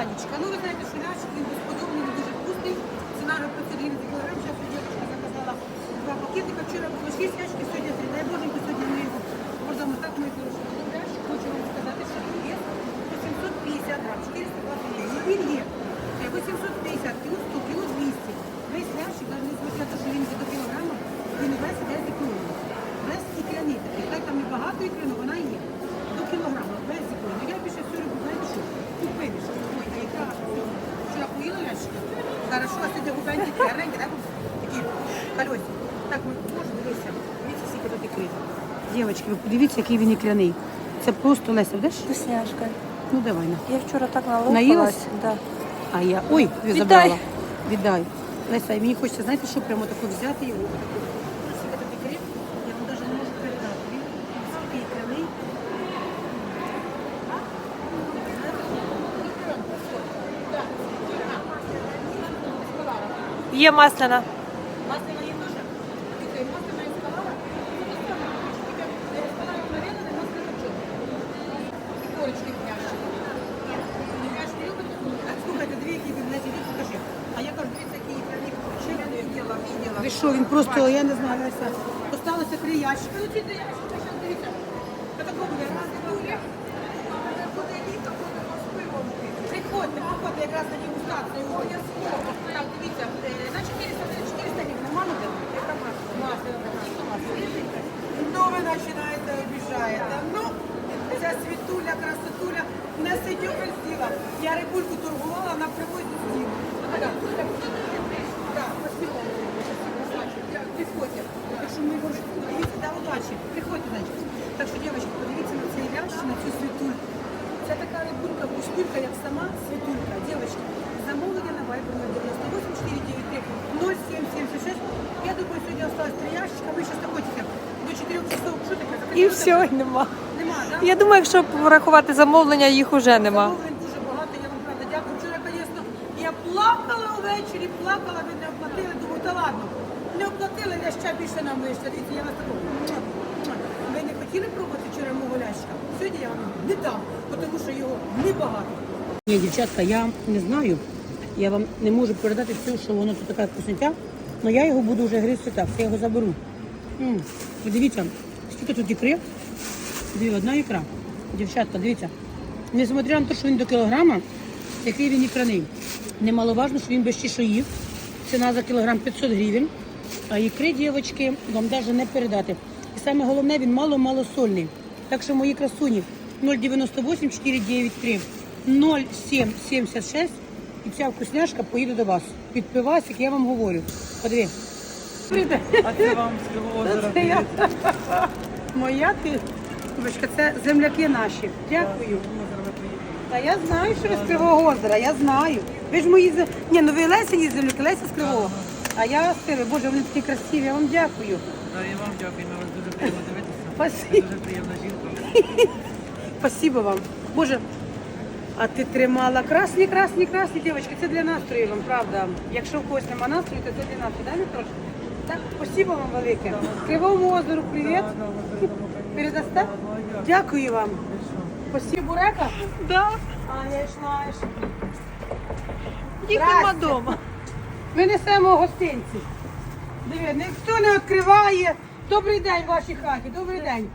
Танечка, ну ви знаєте, що лящик, він безподобний, він дуже вкусний. Ціна вже 500 гривень за кілограм. Зараз два пакетика. Вчора було 6 ящиків, сьогодні 3. Дай Боженька, сьогодні ми його продамо. Так, ми. Ну, хочу вам сказати, що він є по 750 грам, 420 гривень. Ну, він є. Е, 850, кіло 100, кіло 200. Весь лящик, навіть несмотря на те, що він за до кілограма, він весь йде з ікрою. Весь ікряний такий. Хай там і багато ікряну, вона є. До кілограма, без ікрою. Ну я більше все люблю, знаєте що? Купили, що ой, а яка що я поїла лящика? Хорошо, а сьогодні губенькі гарненькі, так? Такі кольосі. Так, ми боже, дивися, дивіться, скільки тут ікри. Дівчатки, ви подивіться, який він ікряний. Це просто Леся, будеш? Вкусняшка. Ну давай на. Я вчора так налопалась. Наїлась? Да. А я. Ой, Віддай. забрала. Віддай. Леся, мені хочеться, знаєте, що прямо тако взяти його. Скільки тут ікри, я вам навіть не можу передати. Він такий ікряний. Є. Масляна є теж? Слухай, масляна є скалара? Ну, то саме. Тільки скалара проведена, масляна чорна. І корочки княжі. Княж не любите? А слухайте, дві, які ви мене сидіть, покажи. А я кажу, дивіться, які ікряні корочки. Я не видела, Що, він просто, я не знаю, Леся. Осталося три ящика. Ну, ці три ящика, зараз дивіться. Та такого буде. Раз. Буде літо, будемо з пивом. Приходьте, приходьте, якраз на дегустацію. Обов'язково. Так, дивіться, е, на 400, 400 гривень. Нормально буде? Яка масло? Масло, така масло. Ну, ви починаєте обіжаєте. Ну, ця світуля, красотуля, не сидю з'їла. Я рибульку торгувала на привозі з'їла. Так, так, спасибо. Приходьте. Так що ми говоримо, дивіться, да, удачі. Приходьте, значить. Так що, дівчатки, подивіться на цей лящ, на цю світульку. Це така рибулька, як сама світулька. Дівчатки, замовлення на Viber 098 493 0776. Я думаю, сьогодні осталось три ящичка. Ми ще знаходимося до 4 часов. Що таке? І все, нема. Нема, да? Я думаю, якщо порахувати замовлення, їх уже нема. Замовлень дуже багато, я вам правда дякую. Вчора, звісно, я плакала увечері, плакала, ви не оплатили. Думаю, та ладно, не оплатили, я ще більше нам вийшла. Дивіться, я вас такого. Ви не хотіли пробувати вчора мого лящика? Сьогодні я вам не дам, тому що його небагато. Ні, дівчатка, я не знаю. Я вам не можу передати все, що воно тут така вкусняття, але я його буду вже гризти так, я його заберу. М, Подивіться, скільки тут ікри. Дві, одна ікра. Дівчатка, дивіться. Несмотря на те, що він до кілограма, який він ікраний. Немаловажно, що він без чешуїв. Ціна за кілограм 500 гривень. А ікри, дівчатки, вам навіть не передати. І саме головне, він мало-мало сольний. Так що мої красуні 098 493 0776 і ця вкусняшка поїде до вас. Під пивасик, я вам говорю. Подиви. А це вам з Кривого озера Це я. Моя ти. Вибачка, це земляки наші. Дякую. Та я знаю, що ви з Кривого озера, я знаю. Ви ж мої зем- Ні, ну ви Лесені земляки, Леся з Кривого. А я з Кривого. Боже, вони такі красиві, я вам дякую. Да, і вам дякую, на вас дуже приємно дивитися. Спасибо. Дуже приємна жінка. Спасибо вам. Боже, а ти тримала красні, красні, красні, дівчатки, це для настрою вам, правда. Якщо в когось нема настрою, то це для настрою, да, Мітрош? Так, спасибо вам велике. Кривому озеру привіт. Передасте? Дякую вам. Спасибо, Бурека? Да. А, я знаєш. Їх нема вдома. Ми несемо гостинці. Диви, ніхто не відкриває. Добрий день в вашій хаті, добрий день.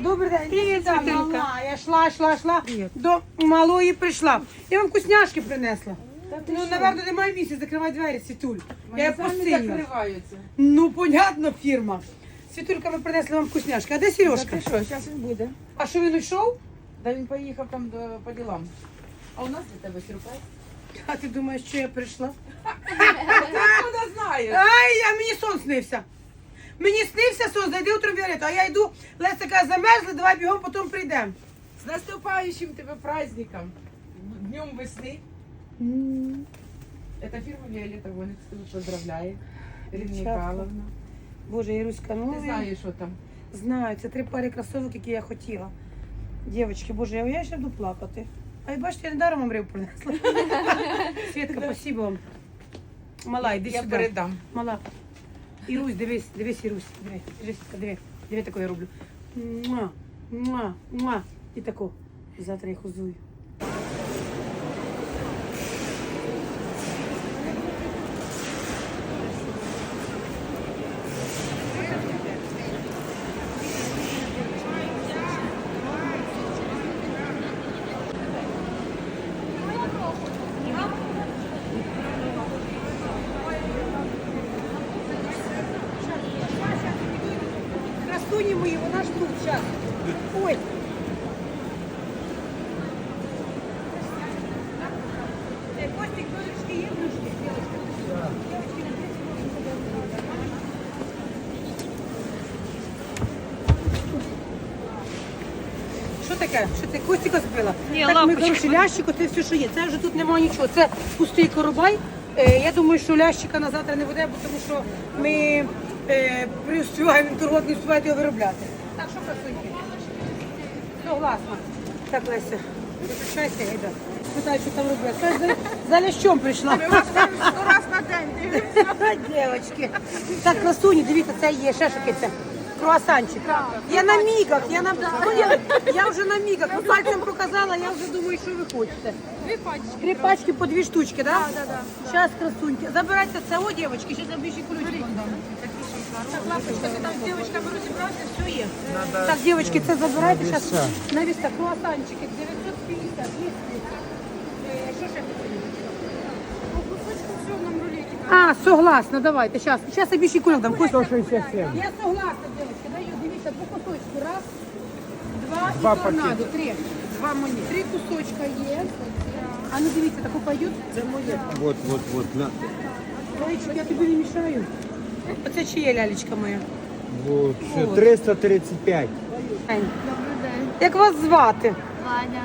Добрий день. Привіт, мала. Я йшла, йшла, йшла. До малої прийшла. Я вам вкусняшки принесла. Ну, напевно, немає місця, закривай двері, Світуль. Я посильна. закриваються. Ну, понятно, фірма. Світулька, ми принесли вам вкусняшки. А де Сережка? Та ти що, зараз він буде. А що він йшов? Да він поїхав там до, по ділам. А у нас для тебе сюрприз. А ти думаєш, що я прийшла? Ти откуда знаєш? Ай, а мені сон снився. Мені снився сон, зайди у трав'яриту, а я йду, Леся каже, замерзли, давай бігом, потім прийдемо. З наступаючим тебе праздником. Днем весни. Это фирма Виолетта Воникс поздравляє. Ірина Дівчатка. Михайловна. Боже, Іруська, ну Ти знаєш, що там. знаю, це три пари кросовок, які я хотіла. Дівчатки, боже, я, я ще буду плакати. А й бачите, я недаром вам риб принесла. Світка, спасибо вам. Мала, йди Я сюди. передам. Мала. Ірусь, дивись, дивись, Ірусь, диви, Світка, диви. Диви, таку я роблю. Муа, муа, муа. І тако. Завтра я хозую. красуні мої, вона ж тут зараз. Ой. Е, Костик, ножички є ножки? Девочки, Що таке? Що ти Костіка збила? Ні, так, ми лампочка. коротше, лящику, це все, що є. Це вже тут немає нічого. Це пустий коробай. Е, я думаю, що лящика на завтра не буде, бо тому що ми е, приспіваємо, він торгот не його виробляти. Так, що красуньки? Согласна. Так, Леся, виключайся, Гайда. Питаю, що там робити. Скажи, за, за лящом прийшла. раз на день Дівочки. Так, красуні, дивіться, це є, ще що це. Круасанчик. Я на мігах, я на ну, я, я вже на мігах. Ну, пальцем показала, я вже думаю, що ви хочете. Дві пачки. Три пачки по дві штучки, да? Да, да, да. Сейчас, красуньки. Забирайте це, о, дівчатки, ще там більше ключик вам дам. Так, лапочка, ти там з дівчатками розібрався, все є. Так, дівчатки, це забирайте, зараз на віса круасанчики, 950, є. Е, Що ще хотіли? А, согласна, давайте, сейчас. Сейчас я більше кульок дам. Костя. 167. Я согласна, девочки, даю, дивіться, по кусочку. Раз, два, і торнадо. Три. Два мені. Три кусочка є. А ну дивіться, таку пойдет? Це моє. Вот, вот, вот. На. Зайчик, я тобі не мішаю. Оце чиє лялечка моя? Вот. Все, 335. Ань. Як вас звати? Ваня,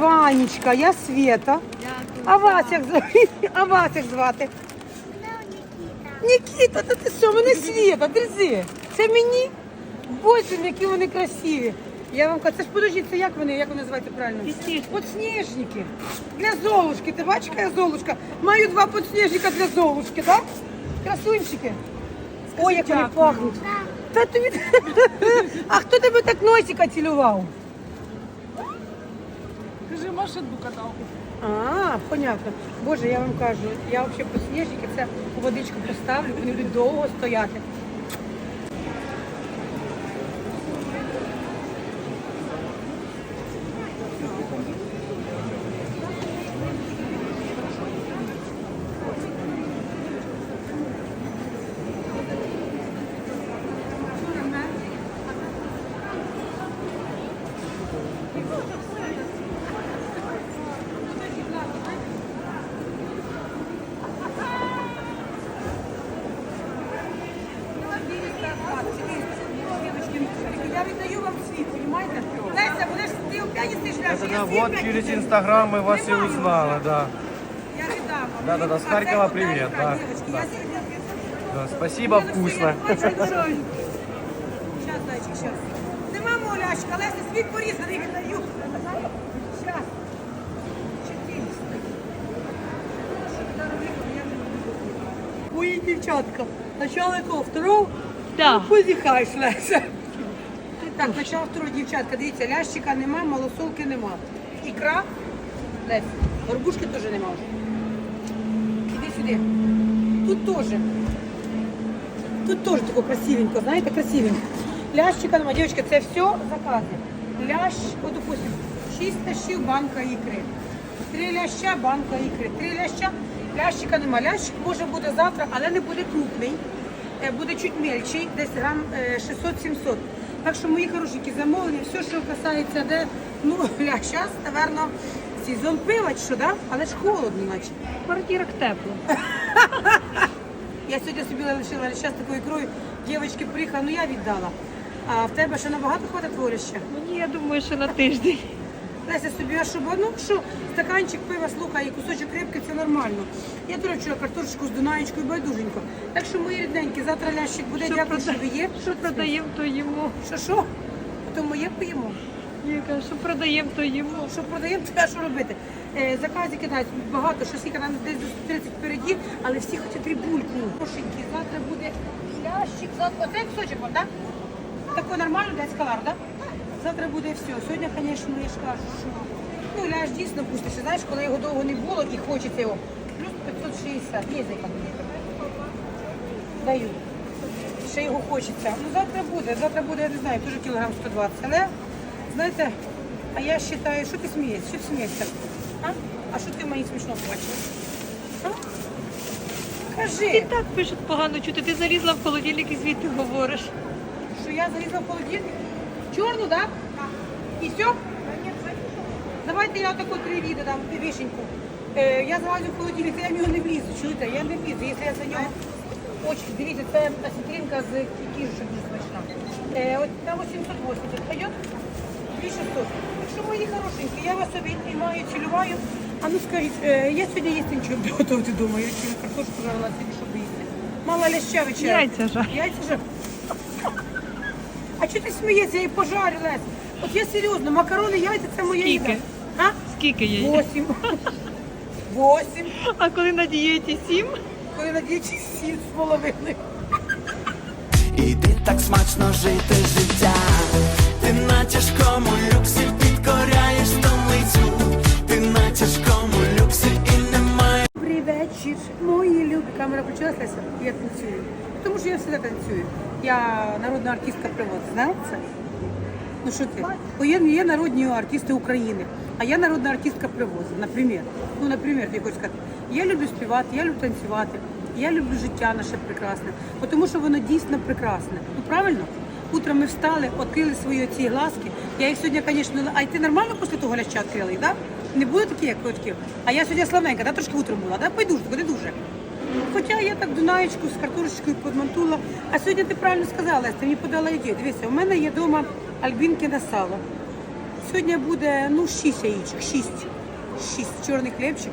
Ванечка, я Света. дякую. А вас як звати? А вас як звати? Нікіта, та ти що, мене Света, держи. Це мені? Боже, які вони красиві. Я вам кажу, це ж подожди, це як вони, як вони називаються правильно? Подснежники. Для Золушки. Ти бачиш, яка я Золушка? Маю два подснежника для Золушки, так? Красунчики. Ой, як вони пахнуть. Та тобі... А хто тебе так носика цілував? Кажи, машинку катав. А, понятно. Боже, я вам кажу, я взагалі по сніжники це водичку поставлю, вони будуть довго стояти. Я віддаю вам світ, розумієте? Леся, будеш ти опять їсти шляшку. Да, вот через Инстаграм мы вас и узнала, да. Да, да, да, с Так, Харькова подарунок, да, да. Да, Спасибо, вкусно. Сейчас, зайчик, сейчас. Нема моляшка, Леся, світ порізаний віддаю. Сейчас. 400. Мої дівчатка, якого? Второго? Так. Позіхаєш, Леся. Так, почала второго дівчатка. Дивіться, лящика нема, малосолки нема. Ікра, Леся, горбушки теж нема вже. Іди сюди. Тут теж. Тут теж тако красивенько, знаєте, красивенько. Лящика нема, дівчатка, це все закази. Лящ, от, допустим, 6 лящів, банка ікри. Три ляща, банка ікри. Три ляща, лящика нема. Лящик може бути завтра, але не буде крупний. Е, Буде чуть мельчий, десь грам е, 600-700. Так що, мої хорошенькі, замовлення, все, що касається, де, ну, ля, зараз, напевно, сезон пива, що, да? але ж холодно, наче. В квартирах тепло. Я сьогодні собі лишила лише з такою ікрою. Дівчатки приїхали, ну я віддала. А в тебе ще набагато хватить творища? Мені, я думаю, що на тиждень. Леся собі, а щоб ну що, стаканчик пива, слухай, і кусочок рибки, це нормально. Я вчора картошечку з Дунаєчкою байдуженько. Так що, мої рідненькі, завтра лящик буде, Що дякую, прода- що ви є. Що продаємо, то їмо. Що, що? То моє поїмо. Я кажу, що продаємо, то їмо. Що продаємо, то що робити? Е, закази кидають багато, що скільки нам десь до 30 впереді, але всі хочуть рибульку. Кошеньки, завтра буде лящик, завтра оцей кусочок, так? Такой нормально для скалар, так? Завтра буде все. Сьогодні, звісно, я ж кажу, що ну, ляж дійсно пустиш. Знаєш, коли його довго не було і хочеться його. Плюс 560. Є мені. Даю. Ще його хочеться. Ну завтра буде, завтра буде, я не знаю, теж кілограм 120. Але, знаєте, а я вважаю, що ти смієшся? Що ти смієшся? А? А що ти мені смішно бачиш? А? І так пишуть погано чути. Ти залізла в холодильник і звідти говориш. що я я залізла в холодильник. В чорну, так? І все? Давайте я таку три відео дам вишеньку. Е, я залазю в холодильник, я в нього не влізу. Чуєте? Я не влізу. Якщо я за нього Очень, дивіться, це осетринка з дуже смачна. Е, от на 880 пойдет? 2600. Так що мої хорошенькі, я вас обіймаю, цілюваю. А ну скажіть, е, я сьогодні їсти нічого буду готувати дома, я вчора картошку жарила собі, щоб їсти. Мала ляща вечеря. Яйця жарю. Яйця жарю. А чого ти смієшся? Я її пожарю, Лесь. От я серйозно, макарони, яйця це моя Скільки? їда. А? Скільки є? Восім. Восім. А коли на дієті сім? Коли надіючи сім з половиною. Іди так смачно жити життя, ти на тяжкому люксі підкоряєш столицю, ти на тяжкому Камера включилася, я танцюю. Тому що я завжди танцюю. Я народна артистка приводу, знала це? Ну що ти? Бо є, є народні артисти України, а я народна артистка привозу, наприклад. Ну, наприклад, я хочу сказати, я люблю співати, я люблю танцювати, я люблю життя наше прекрасне, тому що воно дійсно прекрасне. Ну правильно? Утром ми встали, відкрили свої ці глазки. Я їх сьогодні, звісно, а й ти нормально після того ляща відкрила їх, да? Не було такі, як котки. А я сьогодні славненька, да? трошки утром була, да? Пойду, не дуже. Хоча я так дунаєчку з картошечкою подмантула. А сьогодні ти правильно сказала, ти мені подала ідею. Дивися, у мене є вдома альбінки на сало. Сьогодні буде ну, 6 яєчок, 6. 6 чорний хлібчик,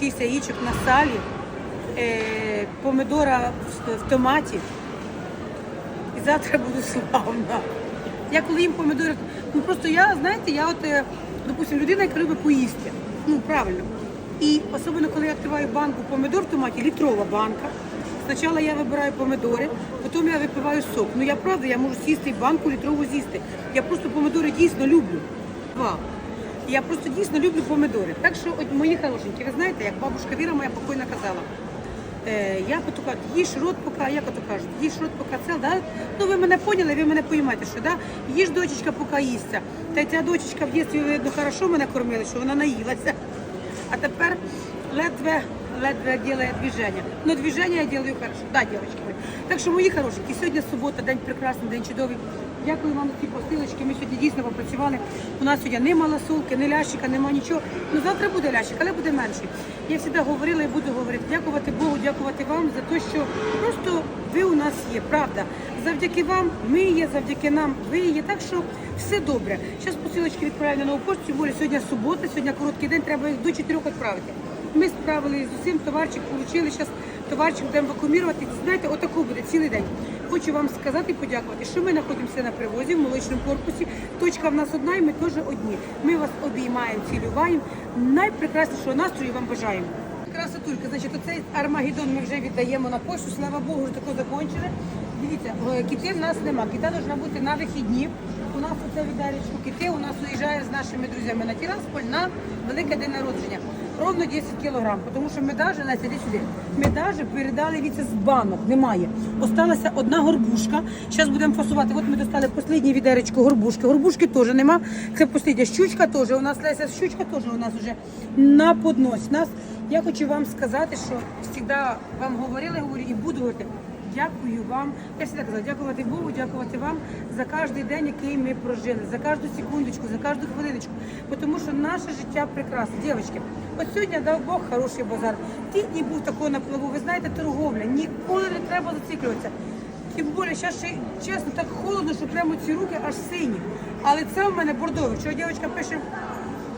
6 яєчок на салі, е, помидора в, в томаті. І завтра буду славна. Я коли їм помидори, ну просто я, знаєте, я от, е, допустим, людина, яка любить поїсти. Ну, правильно. І особливо, коли я відкриваю банку помидор в томаті, літрова банка. Спочатку я вибираю помидори, потім я випиваю сок. Ну я правда, я можу з'їсти банку літрову з'їсти. Я просто помидори дійсно люблю. Два. Я просто дійсно люблю помидори. Так що, от, мої хорошенькі, ви знаєте, як бабушка Віра моя покойна казала. Е, я кажуть, їж рот поки, як ото кажуть, їж рот поки цел, да? Ну ви мене поняли, ви мене поймаєте, що да? їж дочечка, поки їсться. Та ця дочечка в дитинстві, видно, хорошо мене кормили, що вона наїлася. А тепер ледве, ледве делает движение. Но движение я делаю хорошо. Да, девочки мої. Так що, мої хорошенькі, сьогодні субота, день прекрасний, день чудовий. Дякую вам ці посилочки. Ми сьогодні дійсно попрацювали. У нас сьогодні нема ласулки, ні лящика, нема нічого. Ну завтра буде лящик, але буде менший. Я завжди говорила і буду говорити. Дякувати Богу, дякувати вам за те, що просто ви у нас є, правда. Завдяки вам ми є, завдяки нам ви є. Так що все добре. Зараз посилочки відправлю на нову пошту. Тим сьогодні субота, сьогодні короткий день, треба їх до 4 відправити. Ми справилися з усім, товарчик отримали, зараз товарчик будемо вакуумірувати. Знаєте, отако буде цілий день. Хочу вам сказати подякувати, що ми знаходимося на привозі в молочному корпусі. Точка в нас одна, і ми теж одні. Ми вас обіймаємо, цілюваємо. Найпрекраснішого настрою вам бажаємо. Красотулька, значить, оцей Армагеддон ми вже віддаємо на пошту. Слава Богу, вже тако закінчили. Дивіться, кіти в нас нема. Кита повинна бути на вихідні. У нас оце віддаречку кити. У нас уїжджає з нашими друзями на Тірасполь на велике день народження. Ровно 10 кілограм, тому що ми даже, Леся, іди сюди, ми даже передали віце з банок, немає. Осталася одна горбушка. Зараз будемо фасувати. От ми достали останнє відеречко горбушки. Горбушки теж нема. Це остання щучка теж. У нас Леся щучка теж у нас вже на подносі. Нас, я хочу вам сказати, що завжди вам говорила, говорю і буду говорити. Дякую вам. Я завжди казала, дякувати Богу, дякувати вам за кожен день, який ми прожили, за кожну секундочку, за кожну хвилиночку. Тому що наше життя прекрасне. Дівчатки, от сьогодні дав Бог хороший базар. Ті був такого на плаву. Ви знаєте, торговля. Ніколи не треба зациклюватися. Тим більше, зараз ще чесно, так холодно, що прямо ці руки аж сині. Але це в мене бордове. Чого дівчинка пише,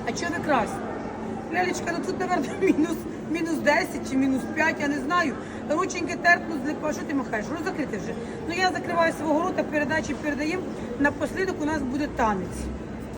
а чого ви красні? Лялечка, ну тут, наверное, мінус, мінус 10 чи мінус 5, я не знаю. Рученьки терпну, злипа. Що ти махаєш? Роз закрити вже. Ну я закриваю свого рота, передачі передаємо. Напослідок у нас буде танець.